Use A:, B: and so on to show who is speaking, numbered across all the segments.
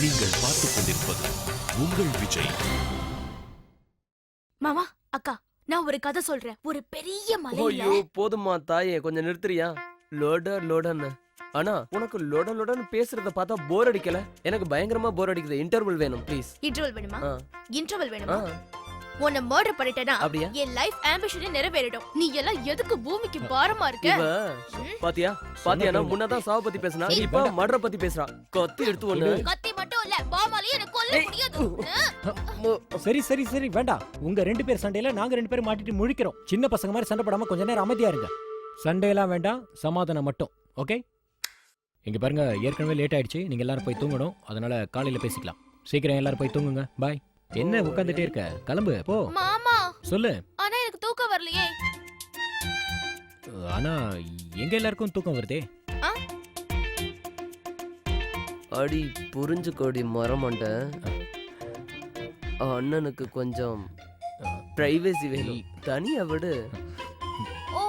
A: நீங்கள் பார்த்துக் கொண்டிருப்பது உங்கள் விஜய்.
B: மாமா அக்கா நான் ஒரு கதை சொல்றேன். ஒரு பெரிய மலையில
C: ஐயோ போதுமா தாயே கொஞ்சம் நிறுத்துறியா? லோட லோடன்னு. ஆனா உனக்கு லொட லொடன்னு பேசுறத பார்த்தா போர் அடிக்கல? எனக்கு பயங்கரமா போர் அடிக்குது. இன்டர்வல் வேணும் ப்ளீஸ்
B: இன்டர்வல் வேணுமா? இன்டர்வல்
C: ஆ
B: வேணுமா? உன்னை மர்டர் பண்ணிட்டேனா?
C: அப்படியா?
B: என் லைஃப் ஆம்பிஷனே நிறைவேறிடும். நீ எல்லாம் எதுக்கு பூமிக்கு பாரமா இருக்க?
C: பாத்தியா? பாத்தியா நான். முன்னதான் சாவ பத்தி பேசினா இப்ப. மர்டர் பத்தி பேசுறா. கத்தி எடுத்து ஒண்ணு.
B: கத்தி மட்டும் இல்ல பாமாலையும் எனக்கு கொல்ல. முடியாது.
D: சரி சரி சரி வேண்டாம். உங்க ரெண்டு பேர் சண்டையில நாங்க ரெண்டு பேரும் மாட்டிட்டு முழிக்கிறோம். சின்ன பசங்க மாதிரி சண்டை போடாம கொஞ்ச நேரம் அமைதியா இருங்க. சண்டையெல்லாம் வேண்டாம் சமாதானம் மட்டும். ஓகே? இங்க பாருங்க ஏற்கனவே லேட் ஆயிடுச்சு. நீங்க எல்லாரும் போய் தூங்கணும். அதனால காலையில பேசிக்கலாம். சீக்கிரம் எல்லாரும் போய் தூங்குங்க. பாய் என்ன உட்காந்துட்டே இருக்க? கிளம்பு போ.
B: மாமா.
D: சொல்லு.
B: ஆனா எனக்கு தூக்கம் வரலையே.
D: ஆனா எங்க எல்லாருக்கும் தூக்கம் வருதே?
C: அடி புரிஞ்சுக்கோடி மரமண்ட. அண்ணனுக்கு கொஞ்சம் பிரைவசி வேணும். தனியா விடு.
B: ஓ.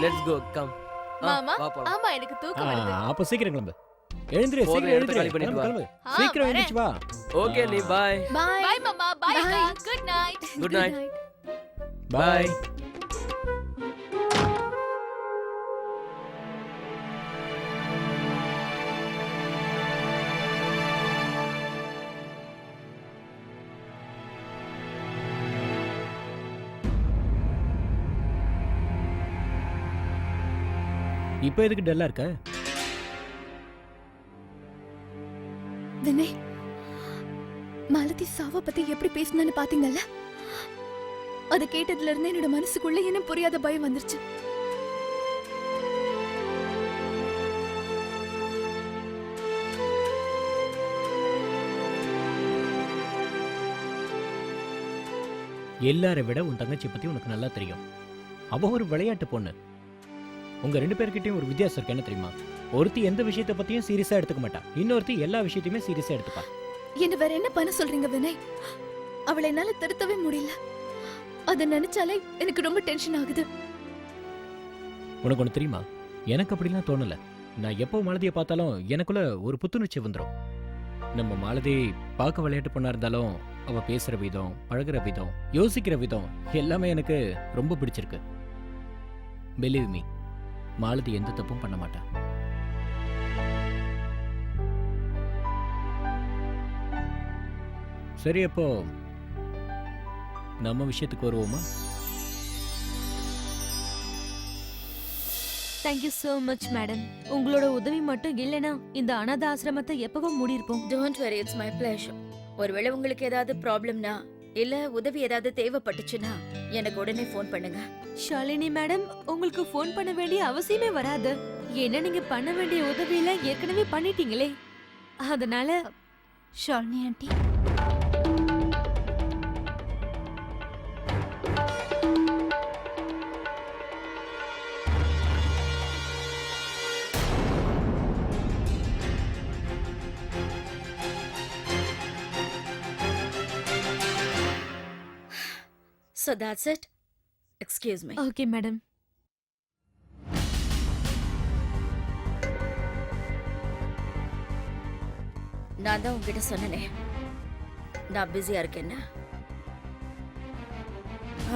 C: லெட்ஸ் கோ கம்
B: மாமா ஆமா எனக்கு தூக்கம் வருது.
D: அப்ப சீக்கிரம் கிளம்பு. எழுந்திரு சீக்கிரம் எழுந்திரு. சீக்கிரம். எழுந்திருச்சு வா.
C: ஓகே நீ பாய்
B: பாய் பாய் மாமா பாய்
E: Bye.
B: அக்கா good night
C: good night
D: bye இப்போ எதுக்கு டல்லா இருக்க?
E: எப்படி பேசினான்னு பாத்தீங்கல்ல? அத கேட்டதுல இருந்து என்னோட மனசுக்குள்ள என்ன புரியாத பயம் வந்துருச்சு.
D: எல்லாரை விட உன் தங்கச்சி பத்தி உனக்கு நல்லா தெரியும். அவ ஒரு விளையாட்டு பொண்ணு. உங்க ரெண்டு பேர்கிட்டயும் ஒரு வித்தியாசம் இருக்கு என்ன தெரியுமா? ஒருத்தி எந்த விஷயத்தை பத்தியும் சீரியஸா எடுத்துக்க மாட்டா. இன்னொருத்தி எல்லா விஷயத்தையுமே சீரியஸா எடுத்துப்பா.
E: என்ன வேற என்ன பண்ண சொல்றீங்க வினய்? அவளை என்னால திருத்தவே முடியல. அத நினைச்சாலே எனக்கு ரொம்ப டென்ஷன் ஆகுது.
D: உனக்கு ஒன்று தெரியுமா? எனக்கு அப்படிலாம் தோணல. நான் எப்போ மாலதியை பார்த்தாலும் எனக்குள்ள ஒரு புத்துணர்ச்சி வந்துடும் நம்ம மாலதி பார்க்க விளையாட்டு பொண்ணா இருந்தாலும் அவ பேசுற விதம் பழகுற விதம் யோசிக்கிற விதம் எல்லாமே எனக்கு ரொம்ப பிடிச்சிருக்கு. பிலீவ் மீ மாலதி எந்த தப்பும் பண்ண மாட்டா. சரி அப்போ நம்ம விஷயத்துக்கு வருவோமா?
F: தேங்க்யூ so மச் மேடம் உங்களோட உதவி மட்டும் இல்லைனா இந்த அனாத ஆசிரமத்தை எப்பவோ மூடியிருப்போம்.
B: Don't very it's my pleasure ஒருவேளை உங்களுக்கு ஏதாவது ப்ராப்ளம்னா இல்ல உதவி ஏதாவது தேவைப்பட்டுச்சுன்னா எனக்கு உடனே ஃபோன் பண்ணுங்க.
F: ஷாலினி மேடம் உங்களுக்கு ஃபோன் பண்ண வேண்டிய அவசியமே வராது. ஏன்னா நீங்க பண்ண வேண்டிய உதவியில ஏற்கனவே பண்ணிட்டீங்களே. அதனால
E: Shalini aunty
B: that's it. Excuse me.
F: Okay madam
B: நான் தான் உங்ககிட்ட சொன்னனே. நான் பிஸியா இருக்கேன்னு.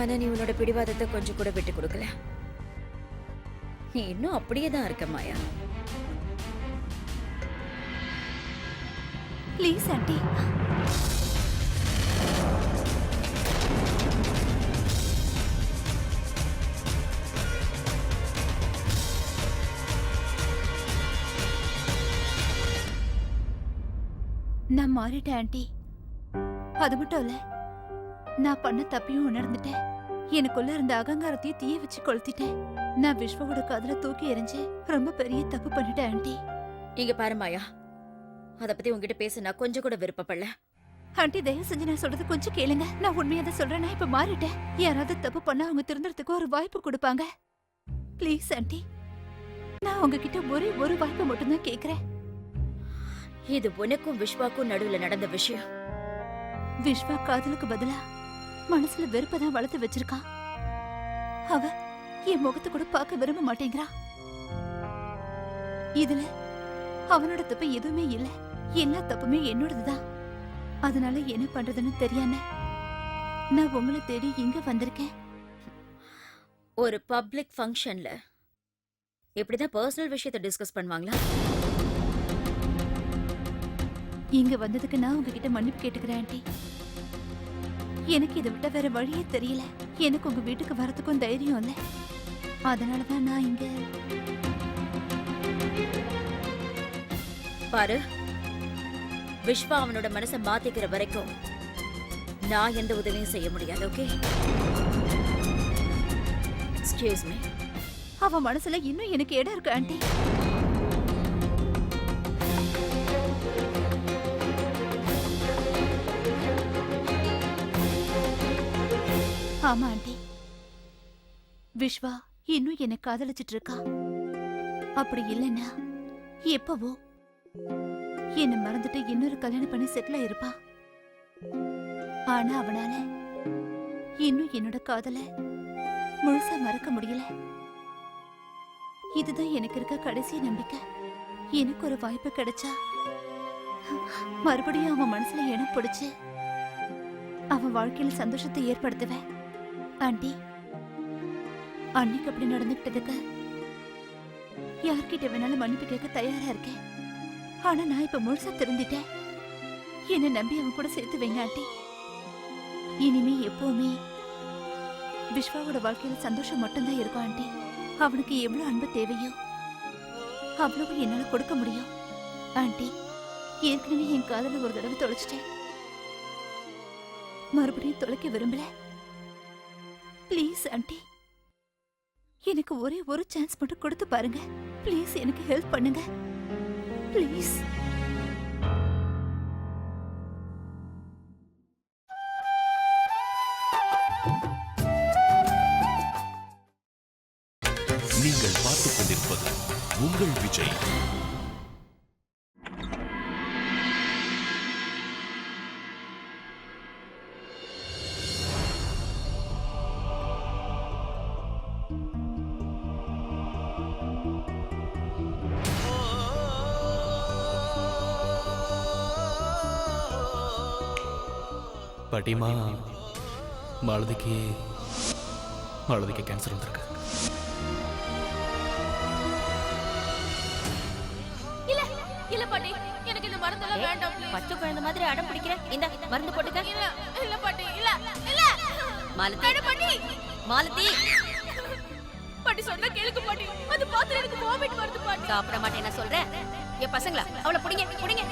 B: ஆனா நீ உன்னோட பிடிவாதத்தை கொஞ்சம் கூட விட்டு கொடுக்கல. நீ இன்னும் அப்படியே தான் இருக்க மாயா.
E: ப்ளீஸ் ஆண்டி நான் மாறிட்டேன் ஆண்டி. அது மட்டும் இல்ல நான் பண்ண தப்பையும் உணர்ந்துட்டேன். எனக்குள்ள இருந்த அகங்காரத்தையும் தீய வச்சு கொளுத்திட்டேன். நான் விஸ்வாவோட காதுல தூக்கி எறிஞ்சு ரொம்ப பெரிய தப்பு பண்ணிட்டேன் ஆண்டி.
B: இங்க பாரு மாயா. அத பத்தி உங்ககிட்ட பேச நான் கொஞ்சம் கூட விருப்பப்படல.
E: ஆண்டி தயவு செஞ்சு நான் சொல்றது கொஞ்சம் கேளுங்க. நான் உண்மையா தான் சொல்றேன் நான் இப்ப மாறிட்டேன். யாராவது தப்பு பண்ணா அவங்க திருந்துறதுக்கு ஒரு வாய்ப்பு கொடுப்பாங்க. Please aunty. நான் உங்ககிட்ட ஒரே ஒரு வாய்ப்பு மட்டும்தான் கேக்குறேன்.
B: இது உனக்கும் விஸ்வாக்கும் நடுவுல நடந்த விஷயம்.
E: விஸ்வா காதலுக்கு பதிலா மனசுல வெறுப்பதான் வளர்த்து வச்சிருக்கான் அவ என் முகத்தை கூட பார்க்க விரும்ப மாட்டேங்கிறா. இதுல அவனோட தப்பு எதுவுமே இல்ல. எல்லா தப்புமே என்னோடதுதான் அதனால என்ன பண்றதுன்னு தெரியாம நான் உங்களை தேடி இங்க வந்திருக்கேன்.
B: ஒரு பப்ளிக் ஃபங்க்ஷன்ல இப்படிதான் பர்சனல் விஷயத்தை டிஸ்கஸ் பண்ணுவாங்களா?
E: இங்க வந்ததுக்கு நான் உங்ககிட்ட மன்னிப்பு கேட்டுக்கிறேன் ஆண்டி. எனக்கு இதை விட்ட வேற வழியே தெரியல. எனக்கு உங்க வீட்டுக்கு வரதுக்கும் தைரியம் இல்ல. அதனாலதான் நான் இங்க.
B: பாரு விஸ்வா அவனோட மனசை மாத்திக்கிற வரைக்கும் நான் எந்த உதவியும் செய்ய முடியாது ஓகே? எக்ஸ்கியூஸ் மீ
E: அவன் மனசுல இன்னும் எனக்கு இடம் இருக்கு ஆண்டி. ஆமா ஆண்டி. விஸ்வா இன்னும் என்னை காதலிச்சிட்டு இருக்கா அப்படி இல்லைன்னா எப்பவோ என்ன மறந்துட்டு இன்னொரு கல்யாணம் பண்ணி செட்டில் ஆயிருப்பா. ஆனா அவனால இன்னும் என்னோட காதலை முழுசா மறக்க முடியல. இதுதான் எனக்கு இருக்க கடைசி நம்பிக்கை. எனக்கு ஒரு வாய்ப்பு கிடைச்சா மறுபடியும் அவன் மனசுல இடம் பிடிச்சு அவன் வாழ்க்கையில சந்தோஷத்தை ஏற்படுத்துவேன். ஆண்டி அன்னைக்கு அப்படி நடந்துக்கிட்டதுக்கு யார்கிட்ட வேணாலும் மன்னிப்பு கேட்க தயாரா இருக்கேன். ஆனா நான் இப்ப முழுசா திருந்திட்டேன். என்னை நம்பி அவன் கூட சேர்த்து வைங்க ஆண்டி. இனிமே எப்பவுமே விஸ்வாவோட வாழ்க்கையில சந்தோஷம் மட்டும்தான் இருக்கும் ஆண்டி. அவனுக்கு எவ்வளவு அன்பு தேவையோ அவ்வளவு என்னால கொடுக்க முடியும். ஆண்டி ஏற்கனவே என் காதல ஒரு தடவை தொலைச்சிட்டேன். மறுபடியும் தொலைக்க விரும்பல. ப்ளீஸ் ஆண்டி எனக்கு ஒரே ஒரு சான்ஸ் மட்டும் கொடுத்து பாருங்க. ப்ளீஸ் எனக்கு ஹெல்ப் பண்ணுங்க. ப்ளீஸ்
G: பாட்டிமா மாலதிக்கு மாலதிக்கு கேன்சர் வந்திருக்கு.
B: இல்ல இல்ல பாட்டி எனக்கு இந்த மருந்தெல்லாம் வேண்டாம் பச்சை குழந்தை மாதிரி அடம் பிடிக்கிற. இந்த மருந்து போட்டுக்க. இல்ல இல்ல பாட்டி இல்ல இல்ல. மாலதி. பாட்டி. மாலதி. பாட்டி சொன்னா கேளுக்கு பாட்டி. அது பாத்து எனக்கு வாமிட் வருது பாட்டி. சாப்பிட மாட்டேன் நான் சொல்றேன். ஏ பசங்களா அவளை புடிங்க புடிங்க.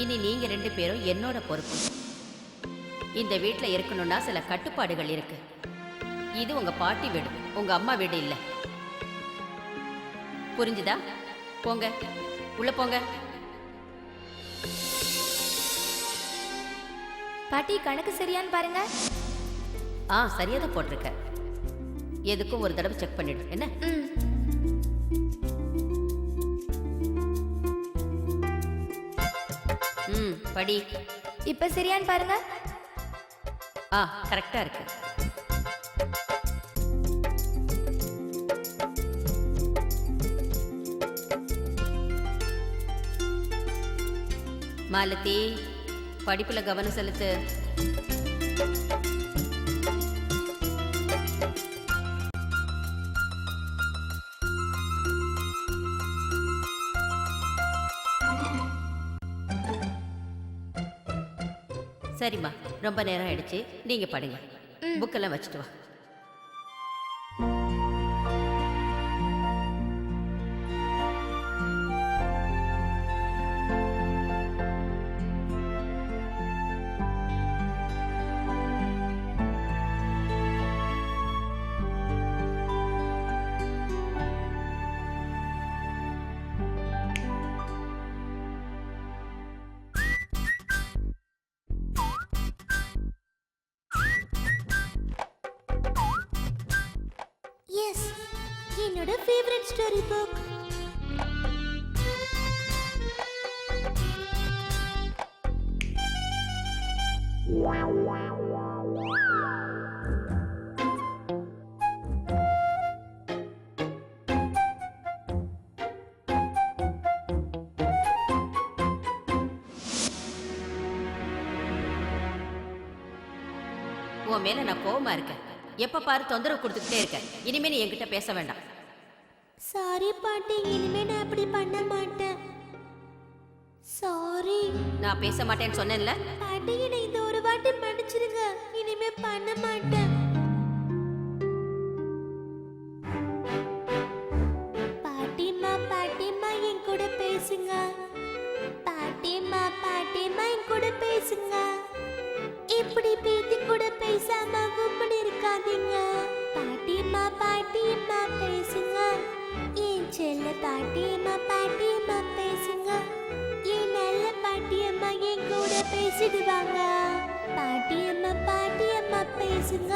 H: இனி நீங்க ரெண்டு பேரும் என்னோட பொறுப்பு. இந்த வீட்ல இருக்கணும்னா சில கட்டுப்பாடுகள் இருக்கு. இது உங்க பாட்டி வீடு உங்க அம்மா வீடு இல்ல. புரிஞ்சுதா? போங்க உள்ள போங்க.
I: பாட்டி கணக்கு சரியான்னு பாருங்க.
H: ஆ சரியா தான் போட்டிருக்க. எதுக்கும் ஒரு தடவை செக் பண்ணிடு என்ன?
I: ம்.
H: ம் படி.
I: இப்ப சரியான்னு பாருங்க.
H: ஆ கரெக்டா இருக்கு. மாலதி படிப்புல கவனம் செலுத்து. ரொம்ப நேரம் ஆயிடுச்சு. நீங்க படிங்க. புக்கெல்லாம் வச்சுட்டு வா.
B: ஃபேவரட் ஸ்டோரி புக்
H: உன் மேல நான் கோவமா இருக்கேன். எப்ப பாரு தொந்தரவு கொடுத்துக்கிட்டே இருக்கேன். இனிமே நீ என்கிட்ட பேச வேண்டாம்.
B: சாரி பாட்டி. இனிமே நான் அப்படி பண்ண மாட்டேன். சாரி
H: நான் பேச மாட்டேன்னு சொன்னேன்ல.
B: பாட்டி என்னை இந்த ஒரு வாட்டி மன்னிச்சிருங்க. இனிமே பண்ண மாட்டேன். செல்ல பாட்டியம்மா பாட்டியம்மா பேசுங்க. என் நல்ல பாட்டியம்மா என் கூட பேசிடுவாங்க. பாட்டியம்மா பாட்டியம்மா பேசுங்க.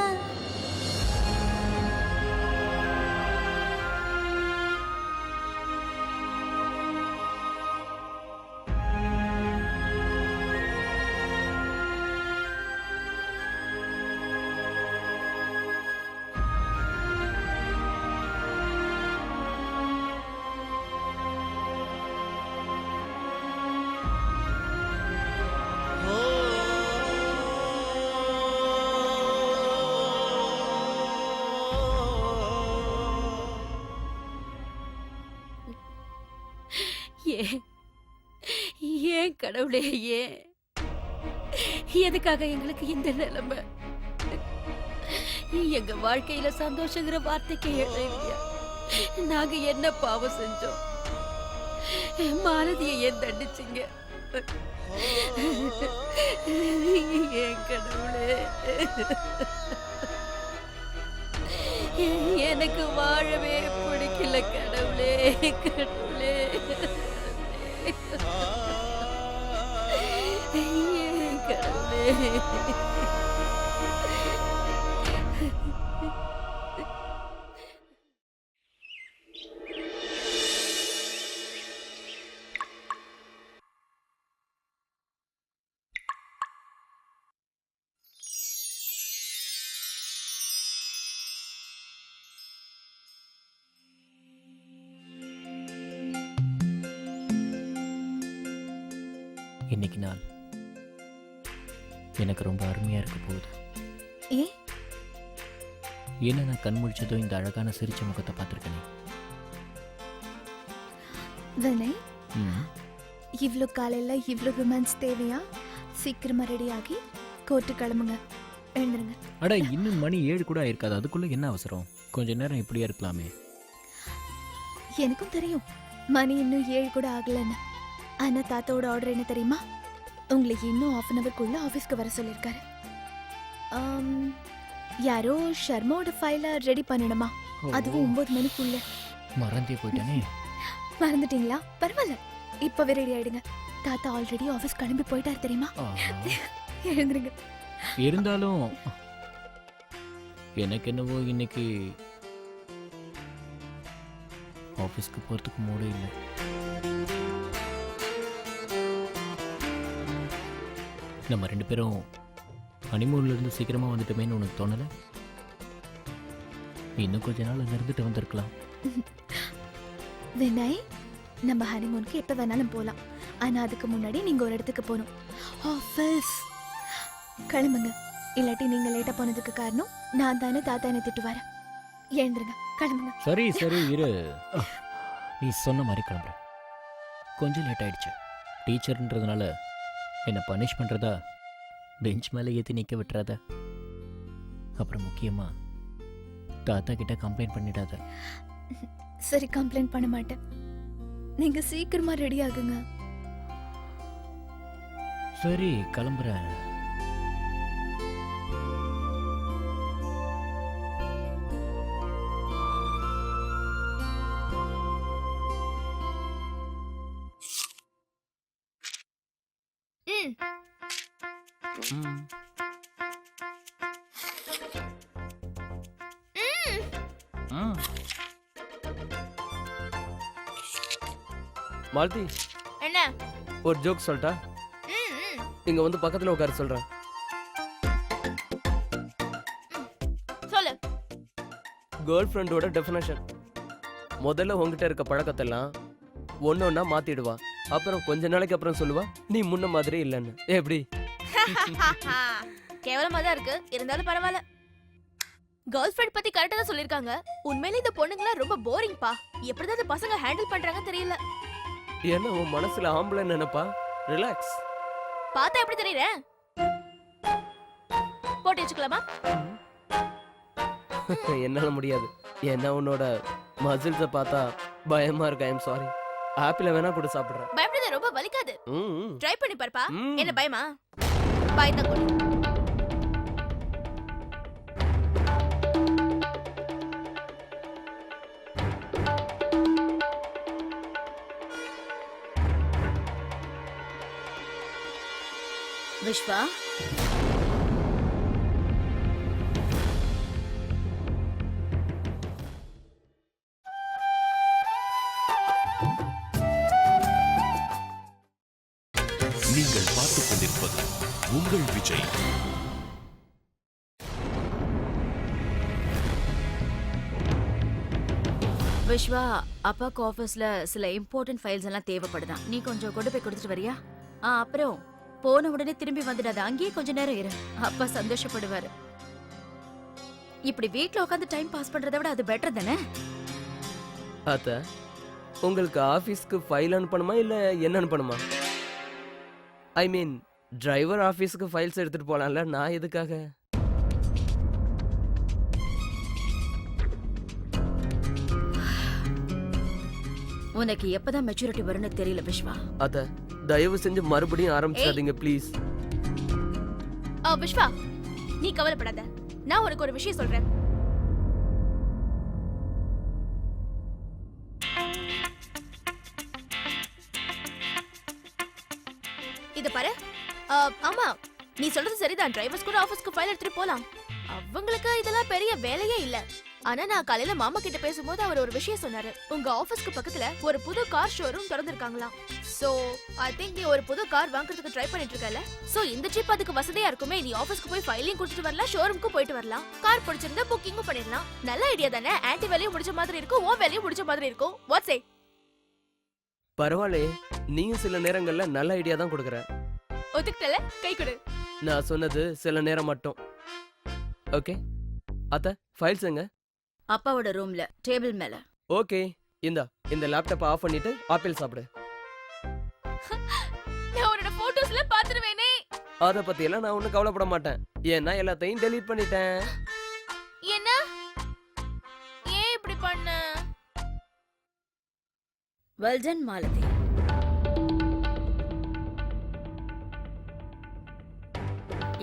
F: கடவுளே ஏன் எதுக்காக எங்களுக்கு இந்த நிலைமை? எங்க வாழ்க்கையில சந்தோஷங்கிற வார்த்தைக்கு இல்லையா நாங்க என்ன பாவம் செஞ்சோம்? மாலதியை ஏன் தண்டிச்சிங்க? ஏன் கடவுளே. எனக்கு வாழவே பிடிக்கல கடவுளே கடவுளே. ஏன் கடவுளே
D: இன்னைக்கு நாள் எனக்கு ரொம்ப அருமையாக இருக்க போகுது.
J: ஏ
D: ஏன்னா நான் கண் முழிச்சதும் இந்த அழகான சிரிச்ச முகத்தை பார்த்துருக்கேனே.
J: வினய்
D: ம்.
J: இவ்ளோ காலையில இவ்ளோ ரொமான்ஸ் தேவையா? சீக்கிரமா ரெடி ஆகி கோர்ட்டு கிளம்புங்க. எழுந்துருங்க.
D: அட இன்னும் மணி ஏழு கூட ஆயிருக்காது. அதுக்குள்ளே என்ன அவசரம்? கொஞ்ச நேரம் இப்படியே இருக்கலாமே.
J: எனக்கும் தெரியும். மணி இன்னும் ஏழு கூட ஆகலன்னு. ஆனா தாத்தாவோட ஆர்டர் என்ன தெரியுமா? உங்களை இன்னும் ஆஃப் அன் அவர்க்குள்ள ஆஃபீஸ்க்கு வர சொல்லியிருக்காரு. யாரோ ஷர்மாவோட ஃபைலை ரெடி பண்ணணுமா? அதுவும் ஒன்பது மணிக்குள்ள.
D: மறந்தே போயிட்டானே.
J: மறந்துட்டீங்களா? பரவாயில்ல. இப்பவே ரெடி ஆயிடுங்க. தாத்தா ஆல்ரெடி ஆஃபீஸ் கிளம்பி போயிட்டாரு தெரியுமா. எழுந்துருங்க.
D: இருந்தாலும் எனக்கு என்னவோ இன்னைக்கு ஆஃபீஸ்க்கு போகிறதுக்கு மூடே இல்லை. நம்ம ரெண்டு பேரும் ஹனிமூன்ல இருந்து சீக்கிரமா வந்துட்டோமேன்னு உனக்கு தோணல? இன்னும் கொஞ்ச நாள் அங்க இருந்துட்டு வந்திருக்கலாம்.
J: வினய் நம்ம ஹனிமூனுக்கு எப்போ வேணாலும் போகலாம் ஆனா அதுக்கு முன்னாடி நீங்க ஒரு இடத்துக்கு போகணும். ஆஃபீஸ் கிளம்புங்க. இல்லாட்டி நீங்க லேட்டா போனதுக்கு காரணம் நான் தானே தாத்தா என்ன திட்டு வரேன். எழுந்துருங்க. கிளம்புங்க.
D: சரி சரி இரு. நீ சொன்ன மாதிரி கிளம்புற கொஞ்சம் லேட் ஆயிடுச்சு. டீச்சர்ன்றதுனால என்னை பனிஷ் பண்ணுறதா பெஞ்ச் மேலே ஏற்றி நிற்க விட்டுறாத. அப்புறம் முக்கியமா தாத்தா கிட்ட கம்ப்ளைண்ட் பண்ணிடாத.
J: சரி கம்ப்ளைண்ட் பண்ண மாட்டேன். நீங்க சீக்கிரமா ரெடி ஆகுங்க.
D: சரி கிளம்புறேன்.
C: மாலதி
B: என்ன?
C: ஒரு ஜோக் சொல்லட்டா. இங்க வந்து பக்கத்துல உட்கார சொல்றேன்.
B: சொல்லு.
C: கேர்ள் ஃப்ரெண்டோட டெஃபினேஷன் முதல்ல உங்ககிட்ட இருக்க பழக்கத்தெல்லாம் ஒன்று ஒன்றா மாத்திடுவா. அப்புறம் கொஞ்ச நாளைக்கு அப்புறம் சொல்லுவா நீ முன்ன மாதிரி இல்லைன்னு. எப்படி?
B: கேவலமா தான் இருக்கு. இருந்தாலும் பரவாயில்ல. கேர்ள் ஃப்ரெண்ட் பத்தி கரெக்டா தான் சொல்லிருக்காங்க உண்மையில இந்த பொண்ணுங்களா ரொம்ப போரிங் பா. எப்படிதான் இந்த பசங்க ஹேண்டில் பண்றாங்க தெரியல.
C: ஏன்னா உன் மனசுல ஆம்பளை நினைப்பா? ரிலாக்ஸ்
B: பார்த்தா எப்படி தெரியறேன் போட்டு வச்சுக்கலாமா?
C: என்னால முடியாது. ஏன்னா உன்னோட மசில்ஸை பார்த்தா பயமா இருக்கு ஐம் சாரி ஆப்பிள வேணா கூட சாப்பிடுறேன்.
B: பயப்படுறது ரொம்ப வலிக்காது. ட்ரை பண்ணி பாருப்பா. என்ன பயமா? பயந்தான் கொடு
K: விஸ்வா
A: நீங்கள் பார்த்துக் கொண்டிருப்பது உங்கள் விஜய்.
K: விஸ்வா அப்பாக்கு ஆஃபீஸ்ல சில இம்பார்ட்டன்ட் ஃபைல்ஸ் எல்லாம் தேவைப்படுதான். நீ கொஞ்சம் கொண்டு போய் கொடுத்துட்டு வரியா? ஆ அப்புறம் போன உடனே திரும்பி வந்துடாத. அங்கேயே கொஞ்ச நேரம் இரு. அப்பா சந்தோஷப்படுவாரு. இப்படி வீட்ல உட்காந்து டைம் பாஸ் பண்றதை விட அது பெட்டர் தானே?
C: அத்த உங்களுக்கு ஆஃபீஸ்க்கு ஃபைல் அனுப்பணுமா இல்ல என்ன அனுப்பணுமா? ஐ மீன் டிரைவர் ஆஃபீஸ்க்கு ஃபைல்ஸ் எடுத்துட்டு போலாம்ல நான் எதுக்காக?
K: உனக்கு எப்பதான் மெச்சூரிட்டி வரும்னு தெரியல விஸ்வா
C: அத்த தயவு செஞ்சு மறுபடியும் ஆரம்பிச்சிடாதீங்க ப்ளீஸ்
B: ஆ, விஸ்வா நீ கவலைப்படாத. நான் உனக்கு ஒரு விஷயம் சொல்றேன். இத பாரு. ஆமா நீ சொல்றது சரிதான். டிரைவர்ஸ் கூட ஆபீஸ்க்கு ஃபைல் எடுத்துட்டு போலாம். அவங்களுக்கு இதெல்லாம் பெரிய வேலையே இல்ல. ஆனா நான் காலையில மாமா கிட்ட பேசும்போது அவர் ஒரு விஷயம் சொன்னாரு. உங்க ஆபீஸ்க்கு பக்கத்துல ஒரு புது கார் ஷோரூம் திறந்திருக்காங்களாம் சோ ஐ திங்க் நீ ஒரு புது கார் வாங்குறதுக்கு ட்ரை பண்ணிட்டு இருக்கல. சோ இந்த ட்ரிப் அதுக்கு வசதியா இருக்குமே நீ ஆபீஸ்க்கு போய் ஃபைலையும் கொடுத்துட்டு வரலாம் ஷோரூம்க்கு போயிட்டு வரலாம். கார் பிடிச்சிருந்தா புக்கிங்கும் பண்ணிடலாம். நல்ல ஐடியா தானே? ஆன்டி வேலையும் முடிச்ச மாதிரி இருக்கும் ஓ வேலையும் முடிச்ச மாதிரி இருக்கும். வாட்ஸ் ஏ
C: பரவாயில்லையே நீயும் சில நேரங்கள்ல நல்ல ஐடியா தான் கொடுக்குற.
B: ஒத்துக்கிட்டல கை கொடு.
C: நான் சொன்னது சில நேரம் மட்டும். ஓகே அத்த ஃபைல்ஸ் எங்க?
K: அப்பாவோட ரூம்ல டேபிள் மேல.
C: ஓகே இந்தா இந்த லேப்டாப்பை ஆஃப் பண்ணிட்டு ஆப்பிள் சாப்பிடு.
B: நான் உன்னோட போட்டோஸ்ல பாத்துருவேனே
C: அதை பத்தி எல்லாம் நான் ஒன்றும் கவலைப்பட மாட்டேன். ஏன்னா எல்லாத்தையும் டெலீட் பண்ணிட்டேன்.
B: என்ன? ஏன் இப்படி பண்ண?
K: வெல் டன் மாலதி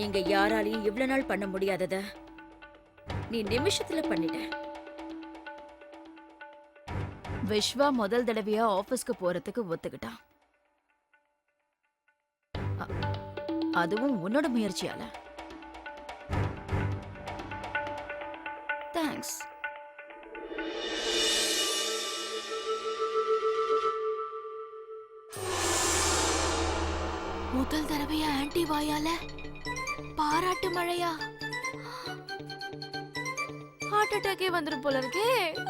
K: இங்க யாராலையும் இவ்வளவு நாள் பண்ண முடியாதத நீ நிமிஷத்துல பண்ணிட்ட. விஸ்வா முதல் தடவையா ஆபீஸ்க்கு போறதுக்கு ஒத்துக்கிட்டான். அ- அதுவும் உன்னோட முயற்சியால. தேங்க்ஸ்
B: முதல் தடவையா ஆன்டி வாயால? பாராட்டு மழையா? ஹார்ட் அட்டாக்கே வந்துரும் போல இருக்கே.